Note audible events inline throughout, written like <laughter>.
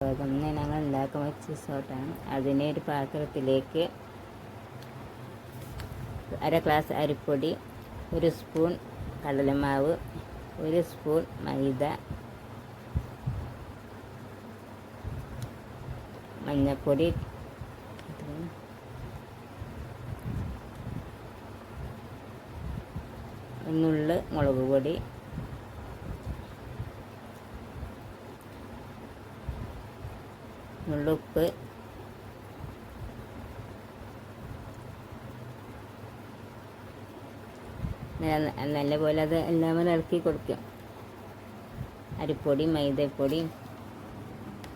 ഇന്ന് ഞങ്ങൾ ഉണ്ടാക്കുന്ന സോട്ടാണ് അതിനെ ഒരു പാത്രത്തിലേക്ക് അര ഗ്ലാസ് അരിപ്പൊടി ഒരു സ്പൂൺ കടലമാവ് ഒരു സ്പൂൺ മൈദ മഞ്ഞൾപ്പൊടി നുള്ള് മുളക് പൊടി നുള്ളുപ്പ് നല്ല നല്ലപോലെ അത് എല്ലാം കൂടെ ഇളക്കി കൊടുക്കും. അരിപ്പൊടി മൈദപ്പൊടി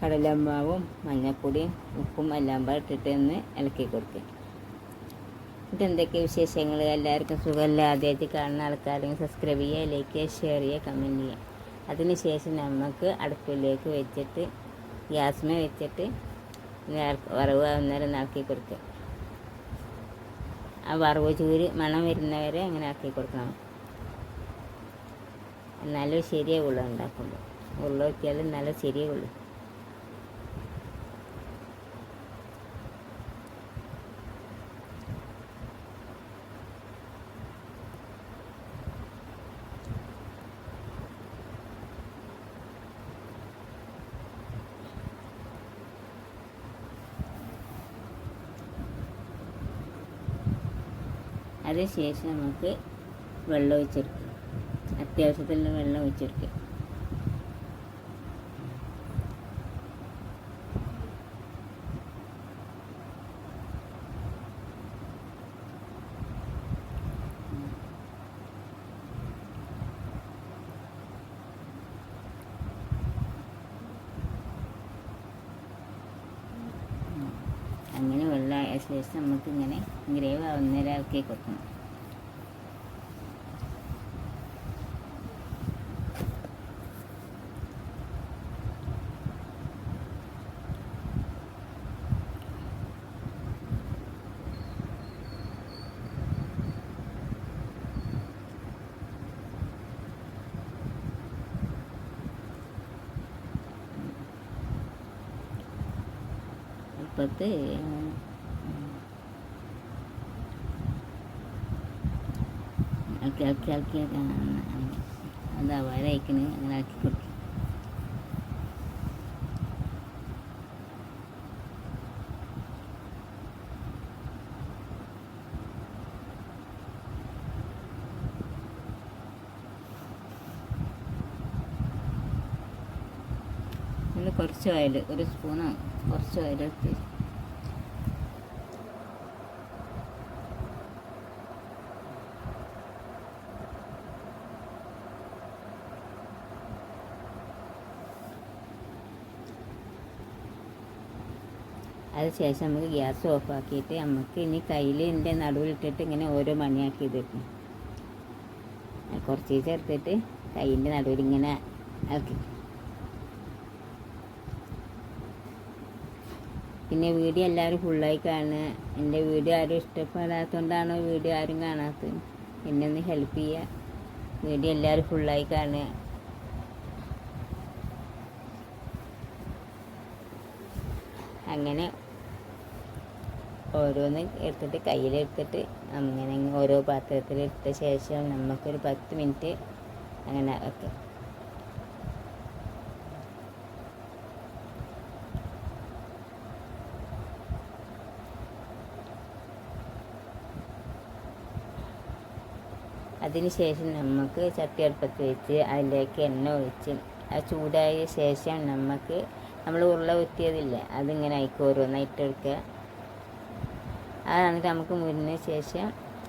കടലമ്പാവും മഞ്ഞൾപ്പൊടിയും ഉപ്പും എല്ലാം പാടെ ഇട്ടിട്ട് ഒന്ന് ഇളക്കി കൊടുക്കുക എന്നിട്ട് എന്തൊക്കെ വിശേഷങ്ങൾ? എല്ലാവർക്കും സുഖമല്ല? ആദ്യമായിട്ട് കാണുന്ന ആൾക്കാരെങ്കിൽ സബ്സ്ക്രൈബ് ചെയ്യുക ലൈക്ക് ചെയ്യുക ഷെയർ ചെയ്യുക കമന്റ് ചെയ്യുക. അതിനുശേഷം നമുക്ക് അടുപ്പിലേക്ക് വെച്ചിട്ട് ഗ്യാസ്മേ വെച്ചിട്ട് വറവ് അന്നേരം ഇളക്കി കൊടുക്കുക ആ വറവ് ചൂര് മണം വരുന്നവരെ അങ്ങനെ ആക്കി കൊടുക്കണം. എന്നാലും ശരിയാവുള്ളൂ ഉണ്ടാക്കുമ്പോൾ. ഉള്ള വെച്ചാലും നല്ല ശരിയാവുള്ളൂ. അതിന് ശേഷം നമുക്ക് വെള്ളം ഒഴിച്ചെടുക്കുക അത്യാവശ്യത്തിലുള്ള വെള്ളം ഒഴിച്ചെടുക്കുക അങ്ങനെ വെള്ളമായ ശേഷം നമുക്കിങ്ങനെ ഗ്രേവ് ആവുന്നേരം ഇറക്കി കൊടുക്കണം. ഇപ്പത്ത് ഇളക്കി ഇളക്കി ഇളക്കി അതാ വരയ്ക്കണ് അങ്ങനെ ആക്കി കൊടുക്കും കുറച്ച് ഓയിൽ ഒരു സ്പൂണോ കുറച്ച് ഓയിൽ അതിനുശേഷം നമുക്ക് ഗ്യാസ് ഓഫാക്കിയിട്ട് നമുക്ക് ഇനി കയ്യിൽ എന്റെ നടുവിലിട്ടിട്ട് ഇങ്ങനെ ഓരോ മണിയാക്കി ഇതിട്ടു കുറച്ച് ചേർത്തിട്ട് കയ്യിന്റെ നടുവിൽ ഇങ്ങനെ ഇളക്കി. പിന്നെ വീഡിയോ എല്ലാവരും ഫുള്ളായി കാണുക. എന്റെ വീഡിയോ ആരും ഇഷ്ടപ്പെടാത്തതുകൊണ്ടാണോ വീഡിയോ ആരും കാണാത്തത്. എന്നെ ഒന്ന് ഹെൽപ്പ് ചെയ്യുക. വീഡിയോ എല്ലാവരും ഫുള്ളായി കാണുക. അങ്ങനെ ഓരോന്ന് എടുത്തിട്ട് കയ്യിലെടുത്തിട്ട് അങ്ങനെ ഓരോ പാത്രത്തിലെടുത്ത ശേഷം നമുക്കൊരു പത്ത് മിനിറ്റ് അങ്ങനെ വെക്കാം. അതിനുശേഷം നമുക്ക് ചട്ടി അടുപ്പത്ത് വെച്ച് അതിലേക്ക് എണ്ണ ഒഴിച്ച് ആ ചൂടായ ശേഷം നമുക്ക് നമ്മൾ ഉരുള കുത്തിയതില്ലേ അതിങ്ങനെ ആയിക്കോരോന്നായിട്ട് എടുക്കുക അത് എന്നിട്ട് നമുക്ക് മുരിഞ്ഞ ശേഷം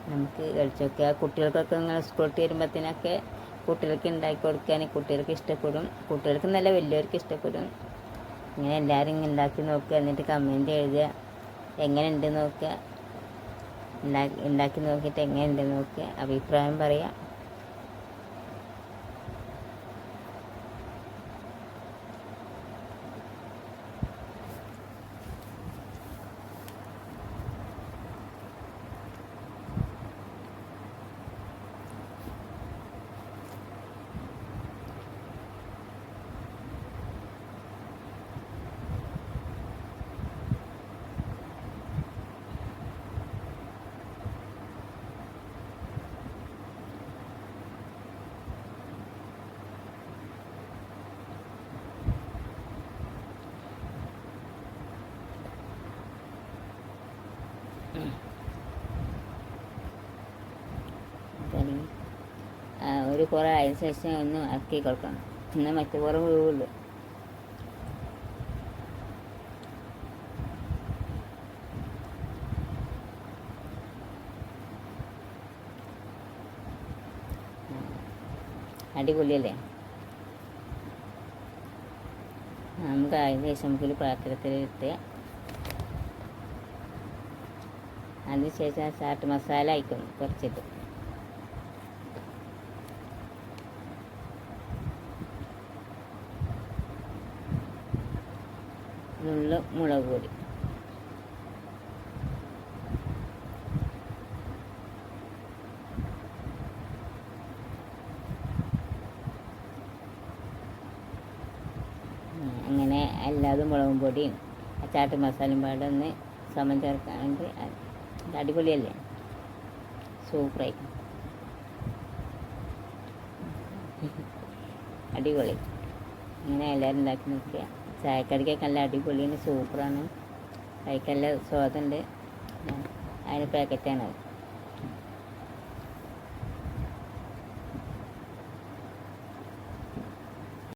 നമുക്ക് കഴിച്ചു നോക്കുക. കുട്ടികൾക്കൊക്കെ നിങ്ങൾ സ്കൂളിൽ വരുമ്പോഴത്തേനൊക്കെ കുട്ടികൾക്ക് ഉണ്ടാക്കി കൊടുക്കാൻ കുട്ടികൾക്ക് ഇഷ്ടപ്പെടും. കുട്ടികൾക്ക് നല്ല വലിയവർക്ക് ഇഷ്ടപ്പെടും. ഇങ്ങനെ എല്ലാവരും ഉണ്ടാക്കി നോക്കുക. എന്നിട്ട് കമന്റ് എഴുതുക. എങ്ങനെ ഉണ്ട് നോക്കുക. ഉണ്ടാക്കി ഉണ്ടാക്കി നോക്കിയിട്ട് എങ്ങനെയുണ്ട് നോക്കുക. അഭിപ്രായം പറയാം ഒരു കുറേ അതിന് ശേഷം ഒന്ന് ഇറക്കി കൊടുക്കണം. എന്നാൽ മറ്റു കുറേ വീഴുള്ളൂ അടിപൊളിയല്ലേ? നമുക്ക് അതിന് ശേഷം നമുക്കൊരു പാത്രത്തിലിട്ട് അതിന് ശേഷം ചാട്ട് മസാല അയക്കും കുറച്ചിട്ട്. നുള്ള മുളക് പൊടി. അങ്ങനെ എല്ലാതും മുളകും പൊടിയും അച്ചാട്ട് ചാട്ട് മസാലയും പാടെ ഒന്ന് സമം ചേർക്കാണ്ട് അടിപൊളിയല്ലേ? സൂപ്പറായി <laughs> അടിപൊളി. അങ്ങനെ എല്ലാവരും ഉണ്ടാക്കി നോക്കുക ചായക്കടിക്കൊക്കെ നല്ല അടിപൊളിയാണ് സൂപ്പറാണ്. കഴിക്കല്ല സ്വാദുണ്ട്. അതിന് പാക്കറ്റാണ്